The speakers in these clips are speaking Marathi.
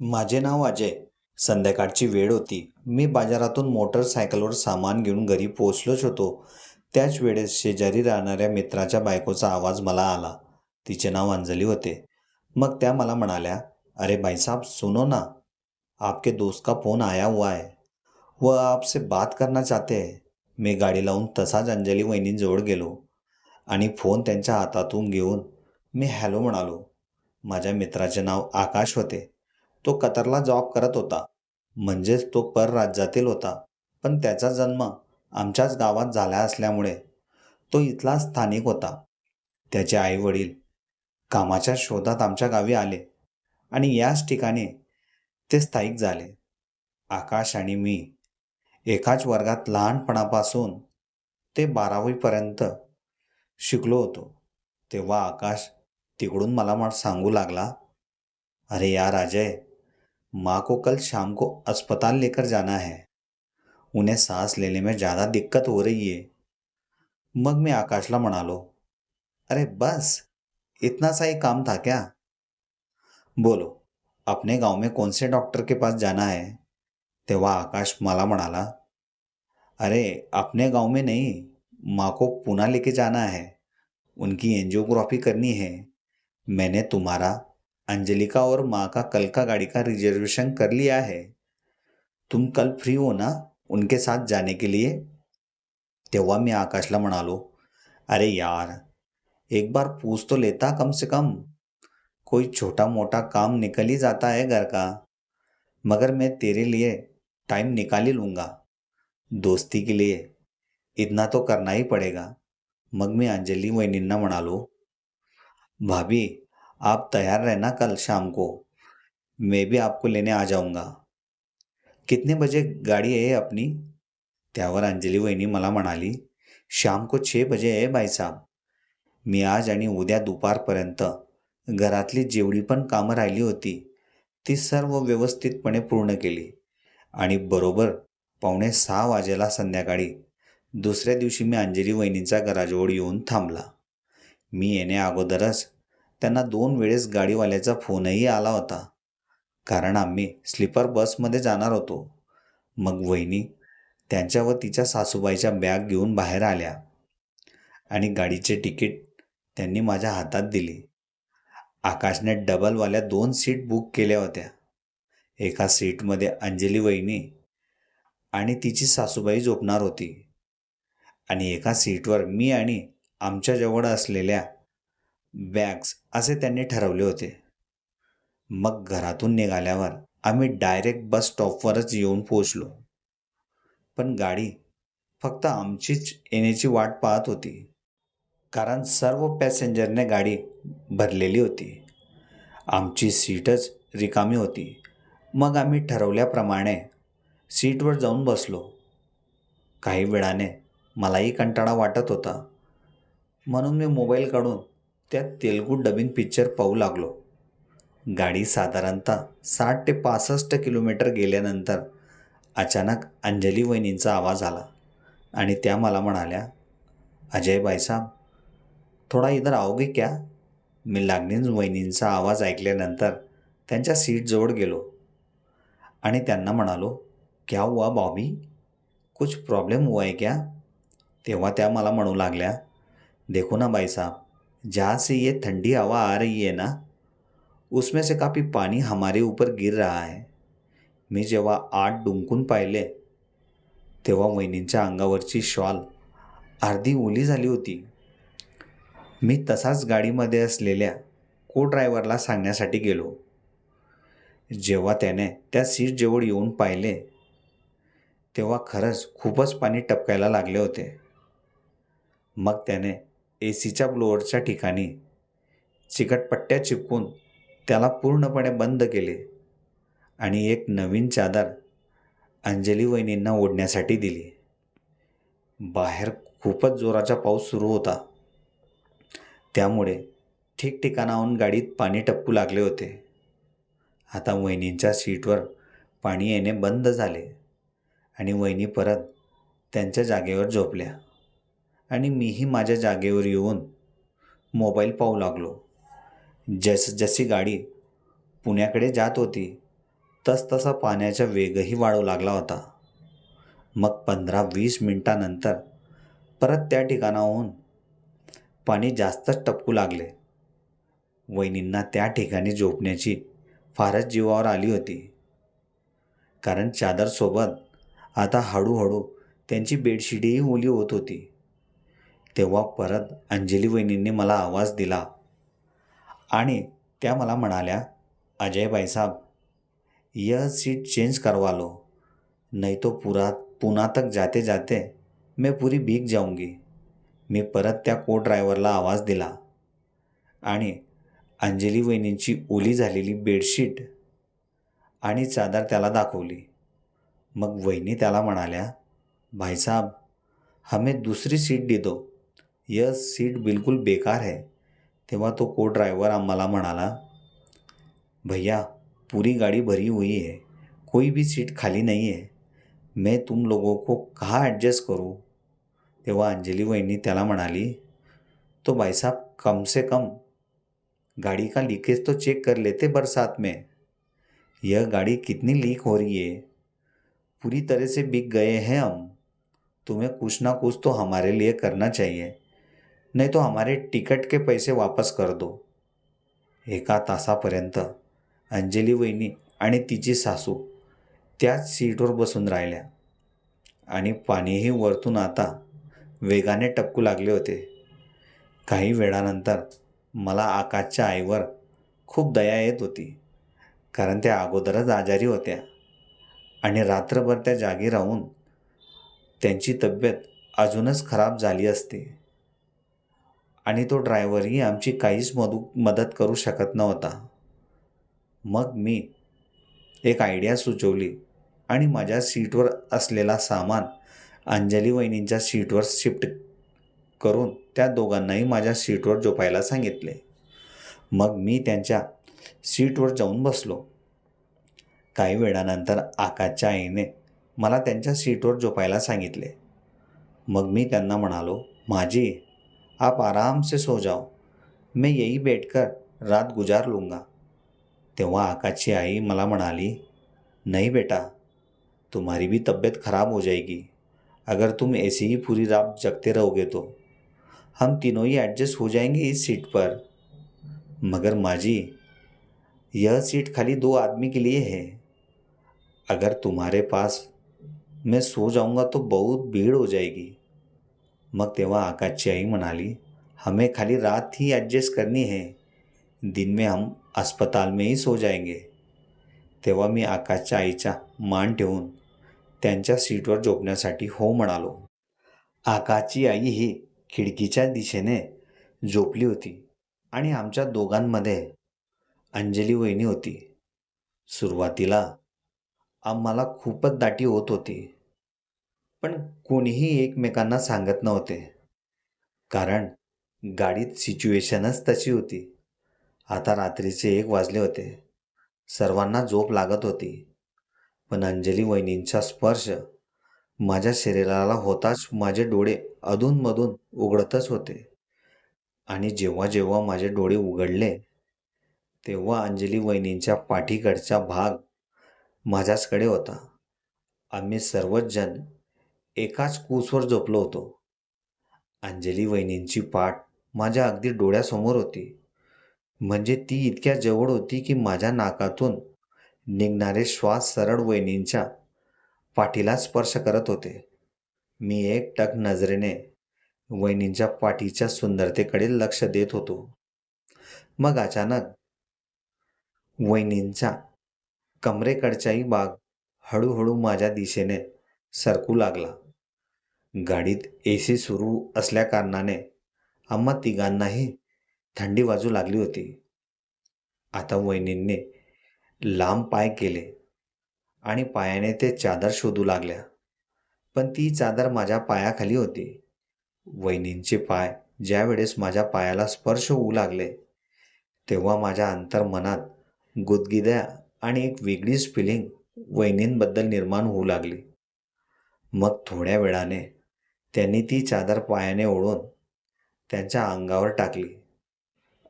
माझे नाव अजय. संध्याकाळची वेळ होती. मी बाजारातून मोटरसायकलवर सामान घेऊन घरी पोचलोच होतो. त्याच वेळेस शेजारी राहणाऱ्या मित्राच्या बायकोचा आवाज मला आला. तिचे नाव अंजली होते. मग त्या मला म्हणाल्या अरे भाईसाहब सुनो ना. आपके दोस्त का फ़ोन आया हुआ है. वह आपसे बात करना चाहते है. मी गाडी लावून तसाच अंजली वहिनींजवळ गेलो आणि फोन त्यांच्या हातातून घेऊन मी हॅलो म्हणालो. माझ्या मित्राचे नाव आकाश होते. तो कतरला जॉब करत होता. म्हणजेच तो परराज्यातील होता. पण त्याचा जन्म आमच्याच गावात झाला असल्यामुळे तो इथला स्थानिक होता. त्याचे आईवडील कामाच्या शोधात आमच्या गावी आले आणि याच ठिकाणी ते स्थायिक झाले. आकाश आणि मी एकाच वर्गात लहानपणापासून ते बारावीपर्यंत शिकलो होतो. तेव्हा आकाश तिकडून मला सांगू लागला अरे यार अजय माँ को कल शाम को अस्पताल लेकर जाना है। उन्हें सांस लेने में ज़्यादा दिक्कत हो रही है। मग मी आकाशला म्हणालो अरे बस, इतना सा ही काम था क्या? बोलो, अपने गाँव में कौन से डॉक्टर के पास जाना है? तेव्हा आकाश मला म्हणाला अरे, अपने गाँव में नहीं, माँ को पुणे लेके जाना है। उनकी एंजियोग्राफी करनी है। मैंने तुम्हारा अंजलिका और माँ का कल का गाड़ी का रिजर्वेशन कर लिया है। तुम कल फ्री हो ना उनके साथ जाने के लिए? तेव्हा मी आकाशला म्हणालो अरे यार, एक बार पूछ तो लेता कम से कम। कोई छोटा मोटा काम निकल ही जाता है घर का। मगर मैं तेरे लिए टाइम निकाल ही लूँगा। दोस्ती के लिए इतना तो करना ही पड़ेगा। मग मैं अंजलि मी अंजली वहिनींना म्हणालो भाभी आप तैयार रहना कल शाम को। मैं भी आपको लेने आ जाऊंगा। कितने बजे गाडी आहे अपनी? त्यावर अंजली वहिनी मला म्हणाली शाम को छे बजे आहे भाईसाहब मी आज आणि उद्या दुपारपर्यंत घरातली जेवढी पण कामं राहिली होती ती सर्व व्यवस्थितपणे पूर्ण केली. आणि बरोबर पावणे सहा वाजेला संध्याकाळी दुसऱ्या दिवशी मी अंजली वहिनींचा घराजवळ येऊन थांबला. मी येण्या अगोदरच त्यांना दोन वेळेस गाडीवाल्याचा फोनही आला होता. कारण आम्ही स्लीपर बसमध्ये जाणार होतो. मग वहिनी त्यांच्या व तिच्या सासूबाईच्या बॅग घेऊन बाहेर आल्या. आणि गाडीचे तिकीट त्यांनी माझ्या हातात दिली. आकाशने डबलवाल्या दोन सीट बुक केल्या होत्या. एका सीटमध्ये अंजली वहिनी आणि तिची सासूबाई झोपणार होती. आणि एका सीटवर मी आणि आमच्याजवळ असलेल्या बॅग्स असे त्यांनी ठरवले होते. मग घरातून निघाल्यावर आम्ही डायरेक्ट बस स्टॉपवरच येऊन पोचलो पण गाडी फक्त आमचीच येण्याची वाट पाहत होती. कारण सर्व पॅसेंजरने गाडी भरलेली होती. आमची सीटच रिकामी होती. मग आम्ही ठरवल्याप्रमाणे सीटवर जाऊन बसलो. काही वेळाने मलाही कंटाळा वाटत होता. म्हणून मी मोबाईल काढून त्यात तेलगू डबिंग पिक्चर पाहू लागलो. गाडी साधारणतः साठ ते पासष्ट किलोमीटर गेल्यानंतर अचानक अंजली वहिनींचा आवाज आला आणि त्या मला म्हणाल्या अजय भाईसाहब थोडा इधर आओगे क्या? मी लागणीच वहिनींचा आवाज ऐकल्यानंतर त्यांच्या सीटजवळ गेलो आणि त्यांना म्हणालो क्या हुआ बॉबी कुछ प्रॉब्लेम हुआ है क्या? तेव्हा त्या मला म्हणू लागल्या देखो ना भाई जहाँ से ये ठंडी हवा आ रही है ना उसमें से काफ़ी पानी हमारे ऊपर गिर रहा है। मी जेव्हा आत डुंकून पाहिले तेव्हा वहिनींच्या अंगावरची शॉल अर्धी ओली झाली होती. मी तसाच गाडीमध्ये असलेल्या को ड्रायव्हरला सांगण्यासाठी गेलो. जेव्हा त्याने त्या सीटजवळ येऊन पाहिले तेव्हा खरंच खूपच पाणी टपकायला लागले होते. मग त्याने ए सीच्या ब्लोअरच्या ठिकाणी. चिकटपट्ट्या चिपकून त्याला पूर्णपणे बंद केले आणि एक नवीन चादर अंजली वहिनींना ओढण्यासाठी दिली. बाहेर खूपच जोराचा पाऊस सुरू होता. त्यामुळे ठिकठिकाणाहून गाडीत पाणी टप्पू लागले होते. आता वहिनींच्या सीटवर पाणी येणे बंद झाले आणि वहिनी परत त्यांच्या जागेवर झोपल्या. आणि मीही माझ्या जागेवर येऊन मोबाईल पाहू लागलो. जस जशी गाडी पुण्याकडे जात होती तसतसा पाण्याचा वेगही वाढू लागला होता. मग पंधरा वीस मिनटानंतर परत त्या ठिकाणाहून पाणी जास्तच टपकू लागले. वहिनींना त्या ठिकाणी झोपण्याची फारच जीवावर आली होती. कारण चादरसोबत आता हळूहळू त्यांची बेडशीटही ओली होत होती. तेव्हा परत अंजली वहिनींनी मला आवाज दिला आणि त्या मला म्हणाल्या अजय भाईसाब यह सीट चेंज करवा लो नहीं तो पूरा पुना तक जाते जाते मैं पुरी भीक जाऊंगी. मी परत त्या को ड्रायव्हरला आवाज दिला आणि अंजली वहिनींची ओली झालेली बेडशीट आणि चादर त्याला दाखवली. मग वहिनी त्याला म्हणाल्या भाईसाब हमें दूसरी सीट दे दो. यह सीट बिल्कुल बेकार है। तेव्हा तो को ड्रायव्हर आम्हाला म्हणाला, भैया, पूरी गाड़ी भरी हुई है, कोई भी सीट खाली नहीं है। मैं तुम लोगों को कहाँ एडजस्ट करूँ? तेव्हा अंजली वहिनी त्याला म्हणाली तो भाई साहब, कम से कम गाड़ी का लीकेज तो चेक कर लेते बरसात में। यह गाड़ी कितनी लीक हो रही है? पूरी तरह से बिक गए हैं हम। तुम्हें कुछ ना कुछ तो हमारे लिए करना चाहिए। नाही तो हमारे तिकट के पैसे वापस कर दो. एका तासापर्यंत अंजली वहिनी आणि तिची सासू त्याच सीटवर बसून राहिल्या. आणि पाणीही वरतून आता वेगाने टपकू लागले होते. काही वेळानंतर मला आकाशच्या आईवर खूप दया येत होती कारण त्या अगोदरच आजारी होत्या. आणि रात्रभर त्या जागी राहून त्यांची तब्येत अजूनच खराब झाली असते. आणि तो ड्रायव्हरही आमची काहीच मदू मदत करू शकत नव्हता. मग मी एक आयडिया सुचवली आणि माझ्या सीटवर असलेला सामान अंजली वहिनींच्या सीटवर शिफ्ट करून त्या दोघांनाही माझ्या सीटवर झोपायला सांगितले. मग मी त्यांच्या सीटवर जाऊन बसलो. काही वेळानंतर आकाशच्या आईने मला त्यांच्या सीटवर झोपायला सांगितले. मग मी त्यांना म्हणालो माझी आप आराम से सो जाओ। मैं यही बैठकर रात गुजार लूँगा। तेव्हा आकाशची आई मला म्हणाली, नहीं बेटा, तुम्हारी भी तबीयत खराब हो जाएगी। अगर तुम ऐसे ही पूरी रात जगते रहोगे तो। हम तीनों ही एडजस्ट हो जाएँगे इस सीट पर। मगर माजी, यह सीट खाली दो आदमी के लिए है। अगर तुम्हारे पास मैं सो जाऊँगा तो बहुत भीड़ हो जाएगी। मग तेव्हा आकाशची आई म्हणाली हमें खाली रात ही ॲडजस्ट करनी है. दिन में हम अस्पताल में ही सो जाएंगे. तेव्हा मी आकाशच्या आईचा मान ठेवून त्यांच्या सीटवर झोपण्यासाठी हो म्हणालो. आकाशची आई ही खिडकीच्या दिशेने झोपली होती आणि आमच्या दोघांमध्ये अंजली वहिनी होती. सुरुवातीला आम्हाला खूपच दाटी होत होती. पण कोणीही एकमेकांना सांगत नव्हते. कारण गाडीत सिच्युएशनच तशी होती. आता रात्रीचे एक वाजले होते. सर्वांना झोप लागत होती. पण अंजली वहिनींचा स्पर्श माझ्या शरीराला होताच माझे डोळे अधूनमधून उघडतच होते. आणि जेव्हा जेव्हा माझे डोळे उघडले तेव्हा अंजली वहिनींच्या पाठीकडचा भाग माझ्याचकडे होता. आम्ही सर्वच जण एकाच कूसवर झोपलो होतो. अंजली वहिनींची पाठ माझ्या अगदी डोळ्यासमोर होती. म्हणजे ती इतक्या जवळ होती की माझ्या नाकातून निघणारे श्वास सरळ वहिनींच्या पाठीला स्पर्श करत होते. मी एक टक नजरेने वहिनींच्या पाठीच्या सुंदरतेकडे लक्ष देत होतो. मग अचानक वहिनींचा कमरेकडचाही भाग हळूहळू माझ्या दिशेने सरकू लागला. गाडीत ए सी सुरू असल्याकारणाने आम्हा तिघांनाही थंडी वाजू लागली होती. आता वहिनींनी लांब पाय केले आणि पायाने ते चादर शोधू लागल्या. पण ती चादर माझ्या पायाखाली होती. वहिनींचे पाय ज्या वेळेस माझ्या पायाला स्पर्श होऊ लागले तेव्हा माझ्या अंतर्मनात गुदगिद्या आणि एक वेगळीच फिलिंग वहिनींबद्दल निर्माण होऊ लागली. मग थोड्या वेळाने त्यांनी ती चादर पायाने ओढून त्यांच्या अंगावर टाकली.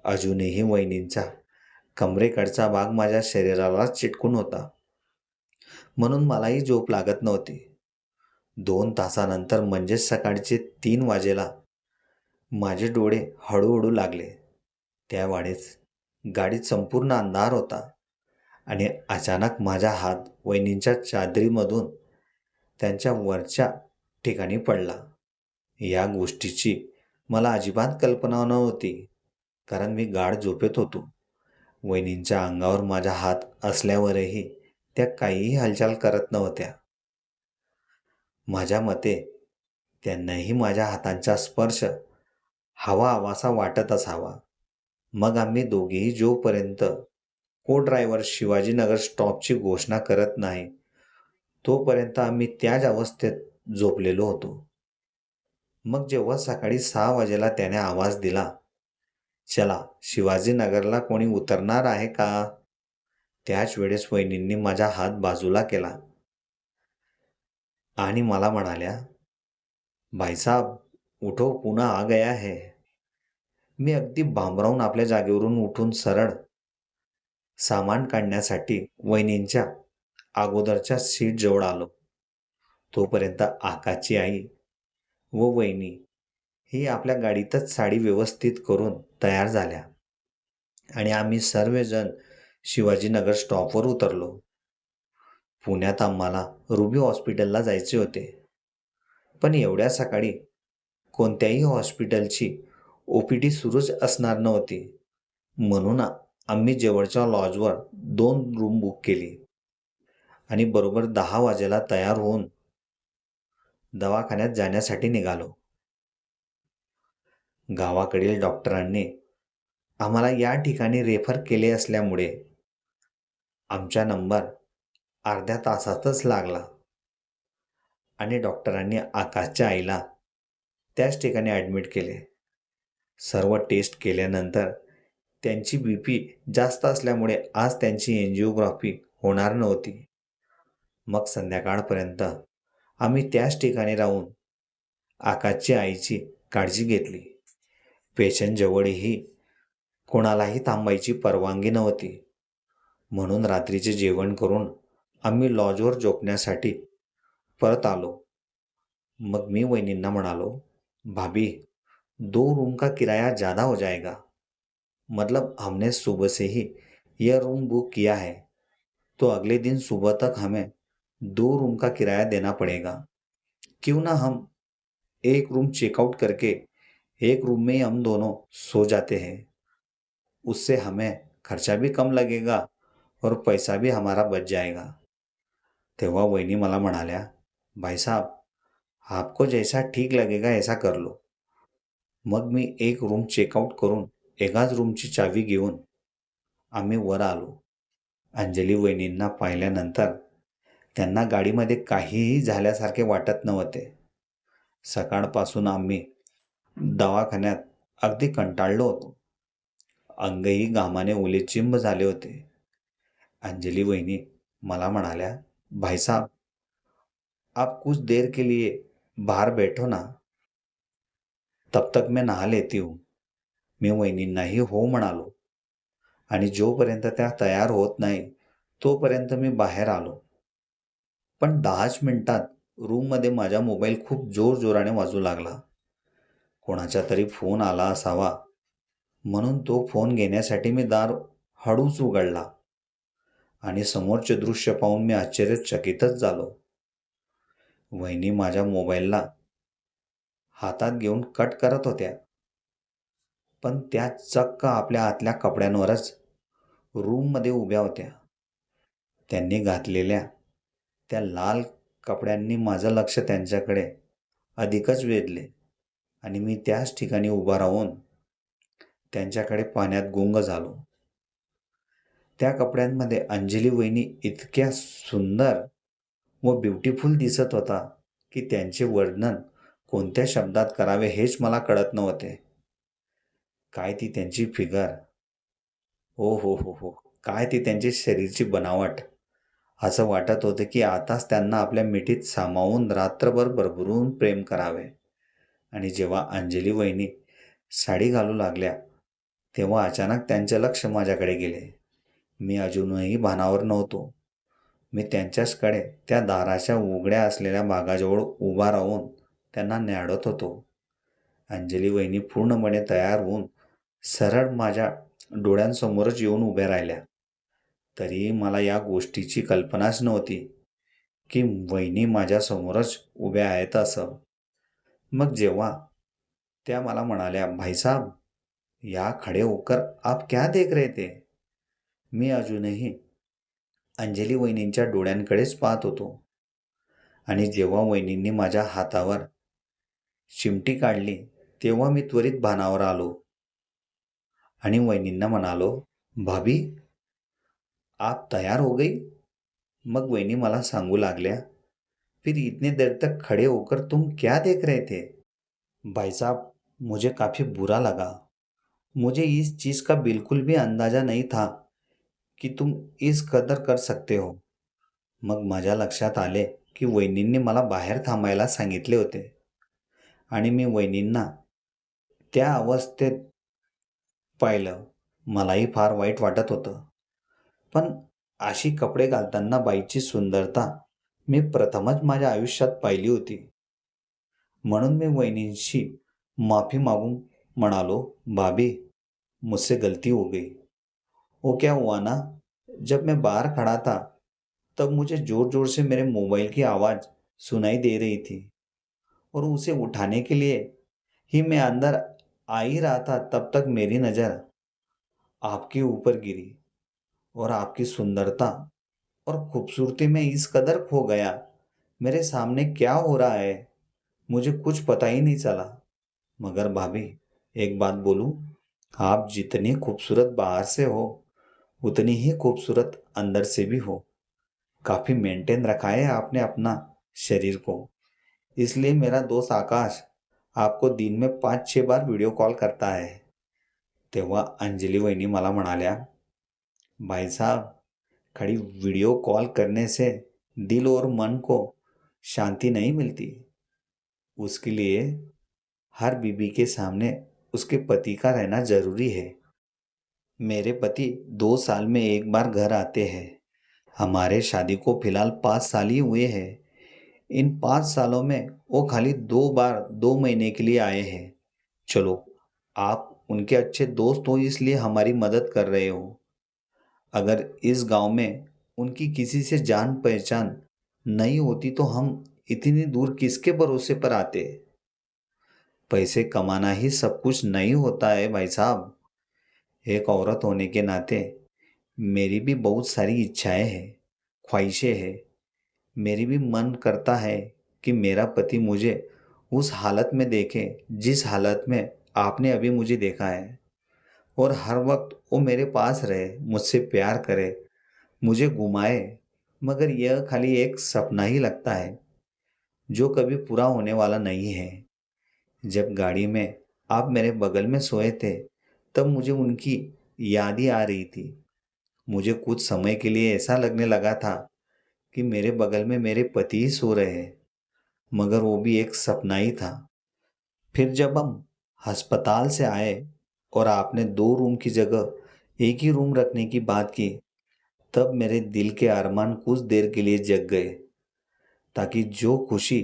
अजूनही वहिनींचा कमरेकडचा भाग माझ्या शरीराला चिटकून होता. म्हणून मलाही झोप लागत नव्हती. दोन तासानंतर म्हणजेच सकाळचे तीन वाजेला माझे डोळे हळूहळू लागले. त्यावेळेस गाडीत संपूर्ण अंधार होता आणि अचानक माझा हात वहिनींच्या चादरीमधून त्यांच्या वरच्या ठिकाणी पडला. या गोष्टीची मला अजिबात कल्पना नव्हती कारण मी गाढ झोपेत होतो. वहिनींच्या अंगावर माझा हात असल्यावरही त्या काहीही हालचाल करत नव्हत्या. माझ्या मते त्यांनाही माझ्या हातांचा स्पर्श हवा हवासा वाटत असावा. मग आम्ही दोघेही जोपर्यंत को ड्रायव्हर शिवाजीनगर स्टॉपची घोषणा करत नाही तोपर्यंत आम्ही त्याच अवस्थेत झोपलेलो होतो. मग जेव्हा सकाळी सहा वाजेला त्याने आवाज दिला चला शिवाजीनगरला कोणी उतरणार आहे का? त्याच वेळेस वहिनींनी माझा हात बाजूला केला आणि मला म्हणाल्या भाईसाब उठो पुन्हा आ गया है. मी अगदी भांबरावून आपल्या जागेवरून उठून सरळ सामान काढण्यासाठी वहिनींच्या अगोदरच्या सीट जवळ आलो. तोपर्यंत आकाची आई व वहिनी ही आपल्या गाडीतच साडी व्यवस्थित करून तयार झाल्या. आणि आम्ही सर्वजण शिवाजीनगर स्टॉपवर उतरलो. पुण्यात आम्हाला रुबी हॉस्पिटलला जायचे होते. पण एवढ्या सकाळी कोणत्याही हॉस्पिटलची ओ पी डी सुरूच असणार नव्हती. म्हणून आम्ही जवळच्या लॉजवर दोन रूम बुक केली. आणि बरोबर दहा वाजेला तयार होऊन दवाखान्यात जाण्यासाठी निघालो. गावाकडील डॉक्टरांनी आम्हाला या ठिकाणी रेफर केले असल्यामुळे आमचा नंबर अर्ध्या तासातच लागला आणि डॉक्टरांनी आकाशच्या आईला त्याच ठिकाणी ॲडमिट केले. सर्व टेस्ट केल्यानंतर त्यांची बी पी जास्त असल्यामुळे आज त्यांची एन्जिओग्राफी होणार नव्हती. मग संध्याकाळपर्यंत आम्ही त्याच ठिकाणी राहून आकाशची आईची काळजी घेतली. पेशंटजवळही कोणालाही थांबायची परवानगी नव्हती. म्हणून रात्रीचे जेवण करून आम्ही लॉजवर झोपण्यासाठी परत आलो. मग मी वहिनींना म्हणालो भाभी दो रूम का किराया ज़्यादा हो जाएगा? मतलब हमने सुबह से ही यह रूम बुक किया है तो अगले दिन सुबह तक हमें दो रूम का किराया देना पड़ेगा। क्यों ना हम एक रूम चेकआउट करके एक रूम में ही हम दोनों सो जाते हैं। उससे हमें खर्चा भी कम लगेगा और पैसा भी हमारा बच जाएगा। तेव्हा वहिनी मला म्हणाल्या, भाई साहब, आपको जैसा ठीक लगेगा ऐसा कर लो। मग मी एक रूम चेकआउट करून एकाच रूमची चावी घेऊन आम्ही वर आलो. अंजली वहिनींना पाहिल्यानंतर त्यांना गाडीमध्ये काहीही झाल्यासारखे वाटत नव्हते. सकाळपासून आम्ही दवाखान्यात अगदी कंटाळलो होतो. अंगही घामाने उलेचिंब झाले होते. अंजली वहिनी मला म्हणाल्या भाई साहब आप कुछ देर के लिए बाहर बैठो ना. तब तक मैं नहा लेती हूँ. मी वहिनींनाही हो म्हणालो. आणि जोपर्यंत त्या तयार होत नाही तोपर्यंत मी बाहेर आलो. पण दहाच मिनटात रूममध्ये माझा मोबाईल खूप जोरजोराने वाजू लागला. कोणाचा तरी फोन आला असावा. म्हणून तो फोन घेण्यासाठी मी दार हळूच उघडला आणि समोरचे दृश्य पाहून मी आश्चर्यचकितच झालो. वहिनी माझ्या मोबाईलला हातात घेऊन कट करत होत्या. पण त्या चक्क आपल्या आतल्या कपड्यांवरच रूममध्ये उभ्या होत्या. त्यांनी घातलेल्या त्या लाल कपड्यांनी माझं लक्ष त्यांच्याकडे अधिकच वेधले आणि मी त्याच ठिकाणी उभा राहून त्यांच्याकडे पाण्यात गुंग झालो. त्या कपड्यांमध्ये अंजली वहिनी इतक्या सुंदर व ब्युटिफुल दिसत होता की त्यांचे वर्णन कोणत्या शब्दात करावे हेच मला कळत नव्हते. काय ती त्यांची फिगर? हो हो हो हो. काय ती त्यांची शरीरची बनावट? असं वाटत होतं की आताच त्यांना आपल्या मिठीत सामावून रात्रभर भरभरून प्रेम करावे. आणि जेव्हा अंजली वहिनी साडी घालू लागल्या तेव्हा अचानक त्यांचे लक्ष माझ्याकडे गेले. मी अजूनही भानावर नव्हतो. मी त्यांच्याचकडे त्या दाराच्या उघड्या असलेल्या भागाजवळ उभा राहून त्यांना न्याडत होतो. अंजली वहिनी पूर्णपणे तयार होऊन सरळ माझ्या डोळ्यांसमोरच येऊन उभ्या राहिल्या. तरी मला या गोष्टीची कल्पनाच नव्हती की वहिनी माझ्यासमोरच उभ्या आहेत असं. मग जेव्हा त्या मला म्हणाल्या भाईसाब या खडे होकर आप क्या देख रहे थे? मी अजूनही अंजली वहिनींच्या डोळ्यांकडेच पाहत होतो. आणि जेव्हा वहिनींनी माझ्या हातावर चिमटी काढली तेव्हा मी त्वरित भानावर आलो. आणि वहिनींना म्हणालो भाभी आप तयार हो गई? मग वहिनी मला सांगू लागल्या फिर इतने देर तक खड़े होकर तुम क्या देख रहे थे? भाई साहब मुझे काफ़ी बुरा लगा। मुझे इस चीज़ का बिल्कुल भी अंदाज़ा नहीं था की तुम इस कदर कर सकते हो। मग माझ्या लक्षात आले की वहिनींनी मला बाहेर थांबायला सांगितले होते आणि मी वहिनींना त्या अवस्थेत पाहिलं. मलाही फार वाईट वाटत होतं. पण अशी कपडे घालताना बाईची सुंदरता मी प्रथमच माझ्या आयुष्यात पाहिली होती. म्हणून मी वहिनींशी माफ़ी मागून म्हणालो, भाभी, मुझसे गलती हो गई. वो क्या हुआ ना? जब मैं बाहर खड़ा था, तब मुझे ज़ोर ज़ोर से मेरे मोबाइल की आवाज़ सुनाई दे रही थी और उसे उठाने के लिए ही मैं अंदर आ ही रहा था, तब तक मेरी नज़र आपके ऊपर गिरी। और आपकी सुंदरता और खूबसूरती में इस कदर खो गया। मेरे सामने क्या हो रहा है? मुझे कुछ पता ही नहीं चला। मगर भाभी, एक बात बोलूँ, आप जितनी खूबसूरत बाहर से हो, उतनी ही खूबसूरत अंदर से भी हो। काफ़ी मेंटेन रखा है आपने अपना शरीर को। इसलिए मेरा दोस्त आकाश आपको दिन में पाच छः बार व्हिडिओ कॉल करता है। तेव्हा अंजली वहिनी मला म्हणाल्या भाई साहब, खड़ी वीडियो कॉल करने से दिल और मन को शांति नहीं मिलती। उसके लिए हर बीबी के सामने उसके पति का रहना ज़रूरी है। मेरे पति दो साल में एक बार घर आते हैं। हमारे शादी को फ़िलहाल पाँच साल ही हुए हैं। इन पाँच सालों में वो खाली दो बार, दो महीने के लिए आए हैं। चलो, आप उनके अच्छे दोस्त हो इसलिए हमारी मदद कर रहे हो। अगर इस गाँव में उनकी किसी से जान पहचान नहीं होती तो हम इतनी दूर किसके भरोसे पर आते? पैसे कमाना ही सब कुछ नहीं होता है भाई साहब। एक औरत होने के नाते मेरी भी बहुत सारी इच्छाएँ हैं, ख्वाहिशें हैं। मेरी भी मन करता है कि मेरा पति मुझे उस हालत में देखे जिस हालत में आपने अभी मुझे देखा है। और हर वक्त वो मेरे पास रहे, मुझसे प्यार करे, मुझे घुमाए, मगर यह खाली एक सपना ही लगता है, जो कभी पूरा होने वाला नहीं है। जब गाड़ी में आप मेरे बगल में सोए थे, तब मुझे उनकी याद ही आ रही थी। मुझे कुछ समय के लिए ऐसा लगने लगा था कि मेरे बगल में मेरे पति ही सो रहे हैं, मगर वो भी एक सपना ही था। फिर जब हम अस्पताल से आए और आपने दो रूम की जगह एक ही रूम रखने की बात की, तब मेरे दिल के अरमान कुछ देर के लिए जग गए, ताकि जो खुशी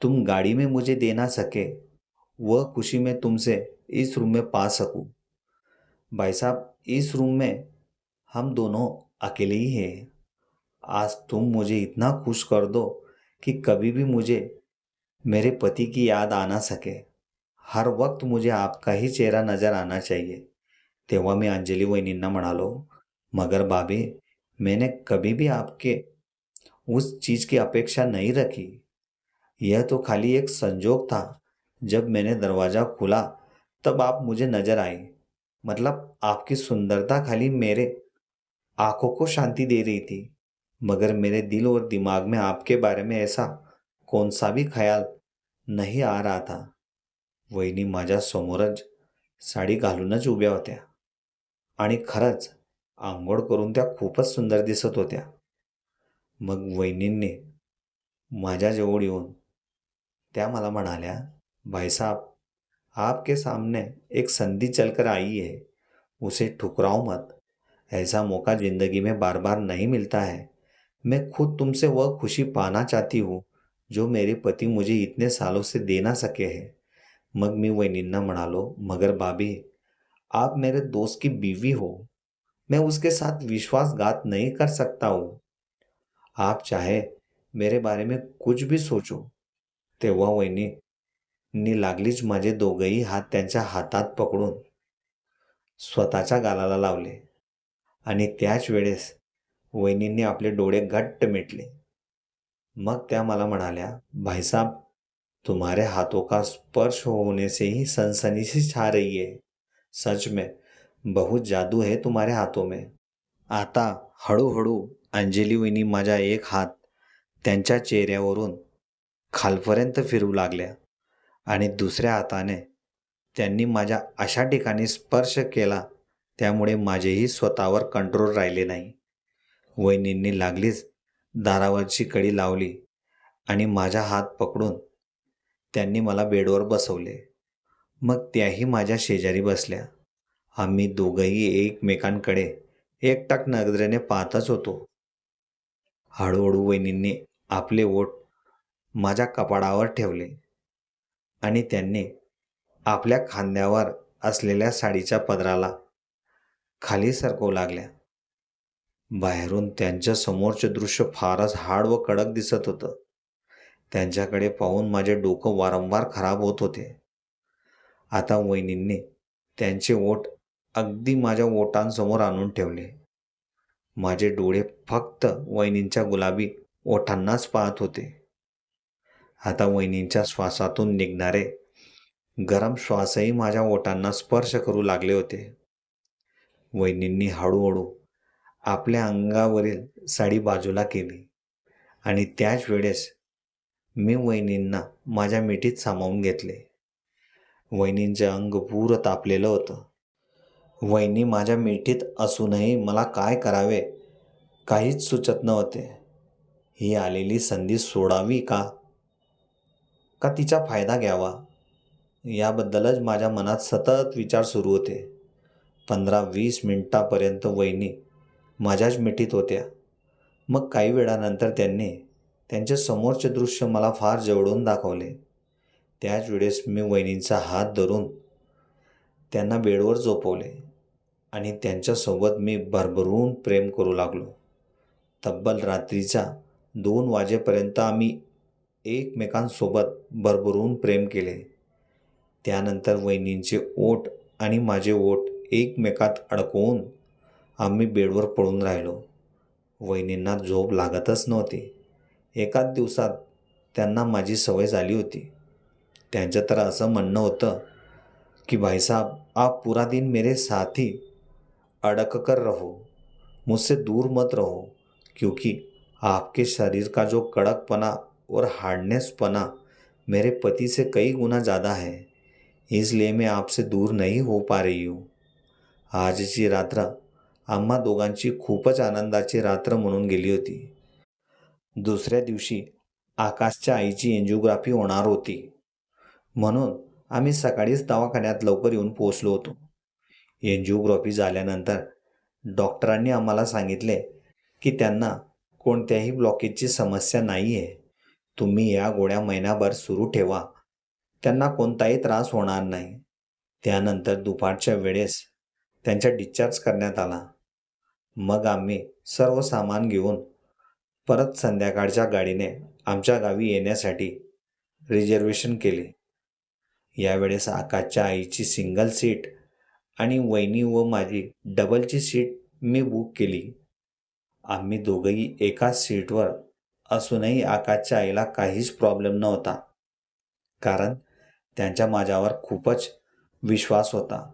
तुम गाड़ी में मुझे दे ना सके, वह खुशी मैं तुमसे इस रूम में पा सकूँ। भाई साहब, इस रूम में हम दोनों अकेले ही हैं। आज तुम मुझे इतना खुश कर दो कि कभी भी मुझे मेरे पति की याद आ ना सके। हर वक्त मुझे आपका ही चेहरा नज़र आना चाहिए। तेव्हा मी अंजली वहिनींना म्हणालो, मगर भाभी मैंने कभी भी आपके उस चीज़ की अपेक्षा नहीं रखी। यह तो खाली एक संजोग था। जब मैंने दरवाज़ा खोला, तब आप मुझे नज़र आई। मतलब आपकी सुंदरता खाली मेरे आँखों को शांति दे रही थी। मगर मेरे दिल और दिमाग में आपके बारे में ऐसा कौन सा भी ख्याल नहीं आ रहा था। वहिनी माझ्या समोरच साडी घालूनच उभ्या होत्या. आणि खरंच आंघोळ करून त्या खूपच सुंदर दिसत होत्या. मग वहिनींनी माझ्याजवळ येऊन त्या मला म्हणाल्या भाई साहब आपके सामने एक संधी चलकर आई है. उसे ठुकराओ मत. ऐसा मौका ज़िंदगी में बार बार नहीं मिलता है. मैं खुद तुमसे वह खुशी पाना चाहती हूँ जो मेरे पति मुझे इतने सालों से दे ना सके हैं. मग मी वहिनींना म्हणालो मगर भाभी आप मेरे दोस्त की बीवी हो मैं उसके साथ विश्वासघात नहीं कर सकता हूँ। आप चाहे मेरे बारे में कुछ भी सोचो। तेव्हा वहिनी लागलीच माझे दोघंही हात त्यांच्या हातात पकडून स्वतःच्या गालाला लावले आणि त्याच वेळेस वहिनींनी आपले डोळे घट्ट मिटले. मग त्या मला म्हणाल्या भाईसाब तुम्हारे हाथों का स्पर्श होने से ही सनसनी सी छा रही है। सच में बहुत जादू है तुम्हारे हाथों में। आता हळूहळू अंजली वहिनी माझा एक हात त्यांच्या चेहऱ्यावरून खालपर्यंत फिरू लागल्या आणि दुसऱ्या हाताने त्यांनी माझ्या अशा ठिकाणी स्पर्श केला त्यामुळे माझेही स्वतःवर कंट्रोल राहिले नाही. वहिनींनी लागलीच दारावरची कडी लावली आणि माझा हात पकडून त्यांनी मला बेडवर बसवले. मग त्याही माझ्या शेजारी बसल्या. आम्ही दोघंही एकमेकांकडे एकटाक नजरेने पाहतच होतो. हळूहळू वहिनींनी आपले ओठ माझ्या कपाडावर ठेवले आणि त्यांनी आपल्या खांद्यावर असलेल्या साडीच्या पदराला खाली सरकवू लागल्या. बाहेरून त्यांच्या समोरचे दृश्य फारच हाड व कडक दिसत होतं. त्यांच्याकडे पाहून माझे डोकं वारंवार खराब होत होते. आता वहिनींनी त्यांचे ओठ अगदी माझ्या ओठांसमोर आणून ठेवले. माझे डोळे फक्त वहिनींच्या गुलाबी ओठांनाच पाहत होते. आता वहिनींच्या श्वासातून निघणारे गरम श्वासही माझ्या ओठांना स्पर्श करू लागले होते. वहिनींनी हळूहळू आपल्या अंगावरील साडी बाजूला केली आणि त्याच वेळेस मी वहिनींना माझ्या मिठीत सामावून घेतले. वहिनींचे अंग पूर तापलेलं होतं. वहिनी माझ्या मिठीत असूनही मला काय करावे काहीच सुचत नव्हते. ही आलेली संधी सोडावी का? का तिचा फायदा घ्यावा? याबद्दलच माझ्या मनात सतत विचार सुरू होते. पंधरा वीस मिनटापर्यंत वहिनी माझ्याच मिठीत होत्या. मग काही वेळानंतर त्यांनी त्यांच्या समोरचे दृश्य मला फार जवळून दाखवले. त्याच वेळेस मी वहिनींचा हात धरून त्यांना बेडवर झोपवले आणि त्यांच्यासोबत मी भरभरून प्रेम करू लागलो. तब्बल रात्रीचा दोन वाजेपर्यंत आम्ही एकमेकांसोबत भरभरून प्रेम केले. त्यानंतर वहिनींचे ओठ आणि माझे ओठ एकमेकात अडकवून आम्ही बेडवर पडून राहिलो. वहिनींना झोप लागतच नव्हती. एकाच दिवसात त्यांना माझी सवय झाली होती. त्यांचं तर असं म्हणणं होतं की भाईसाहब आप पूरा दिन मेरे साथी अड़क कर रहो मुझसे दूर मत रहो क्योंकि आपके शरीर का जो कड़कपना और हार्डनेसपना मेरे पति से कई गुना ज़्यादा है इसलिए मैं आपसे दूर नहीं हो पा रही हूँ। आजची रात्र आम्हा दोघांची खूपच आनंदाची रात्र म्हणून गेली होती. दुसऱ्या दिवशी आकाशच्या आईची एन्जिओग्राफी होणार होती. म्हणून आम्ही सकाळीच दवाखान्यात लवकर येऊन पोचलो होतो. एन्जिओग्राफी झाल्यानंतर डॉक्टरांनी आम्हाला सांगितले की त्यांना कोणत्याही ब्लॉकेजची समस्या नाही आहे तुम्ही या गोळ्या महिनाभर सुरू ठेवा. त्यांना कोणताही त्रास होणार नाही. त्यानंतर दुपारच्या वेळेस त्यांचा डिस्चार्ज करण्यात आला. मग आम्ही सर्व सामान घेऊन परत संध्याकाळच्या गाडीने आमच्या गावी येण्यासाठी रिझर्वेशन केले. यावेळेस आकाशच्या आईची सिंगल सीट आणि वहिनी व माझी डबलची सीट मी बुक केली. आम्ही दोघंही एकाच सीटवर असूनही आकाशच्या आईला काहीच प्रॉब्लेम नव्हता. कारण त्यांच्या माझ्यावर खूपच विश्वास होता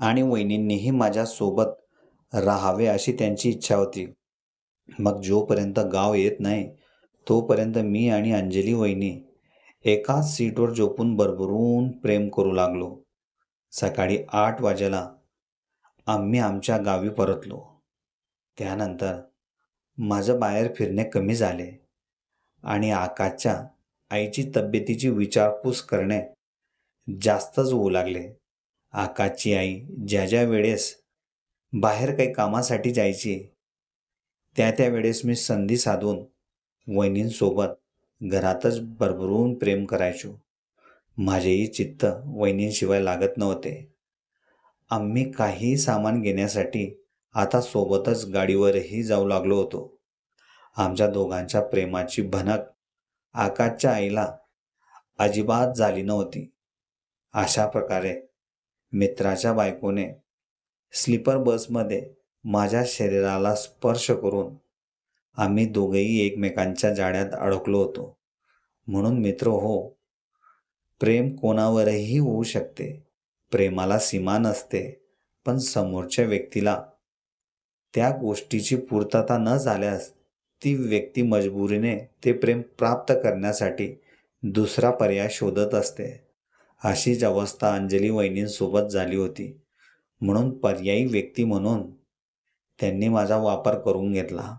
आणि वहिनींनीही माझ्यासोबत राहावे अशी त्यांची इच्छा होती. मग जोपर्यंत गाव येत नाही तोपर्यंत मी आणि अंजली वहिनी एकाच सीटवर झोपून भरभरून प्रेम करू लागलो. सकाळी आठ वाजेला आम्ही आमच्या गावी परतलो. त्यानंतर माझं बाहेर फिरणे कमी झाले आणि आकाशच्या आईची तब्येतीची विचारपूस करणे जास्तच होऊ लागले. आकाशची आई ज्या ज्या वेळेस बाहेर काही कामासाठी जायची त्या त्या वेळेस मी संधी साधून वहिनींसोबत घरातच भरभरून प्रेम करायचो. माझेही चित्त वहिनींशिवाय लागत नव्हते. आम्ही काही सामान घेण्यासाठी आता सोबतच गाडीवरही जाऊ लागलो होतो. आमच्या दोघांच्या प्रेमाची भनक आकाशच्या आईला अजिबात झाली नव्हती. अशा प्रकारे मित्राच्या बायकोने स्लीपर बसमध्ये माझ्या शरीराला स्पर्श करून आम्ही दोघेही एकमेकांच्या जाड्यात अडकलो होतो. म्हणून मित्र हो प्रेम कोणावरही होऊ शकते. प्रेमाला सीमा नसते पण समोरच्या व्यक्तीला. त्या गोष्टीची पूर्तता न झाल्यास ती व्यक्ती मजबुरीने ते प्रेम प्राप्त करण्यासाठी दुसरा पर्याय शोधत असते. अशीच अवस्था अंजली वहिनींसोबत झाली होती. म्हणून पर्यायी व्यक्ती म्हणून त्यांनी माझा वापर करून घेतला.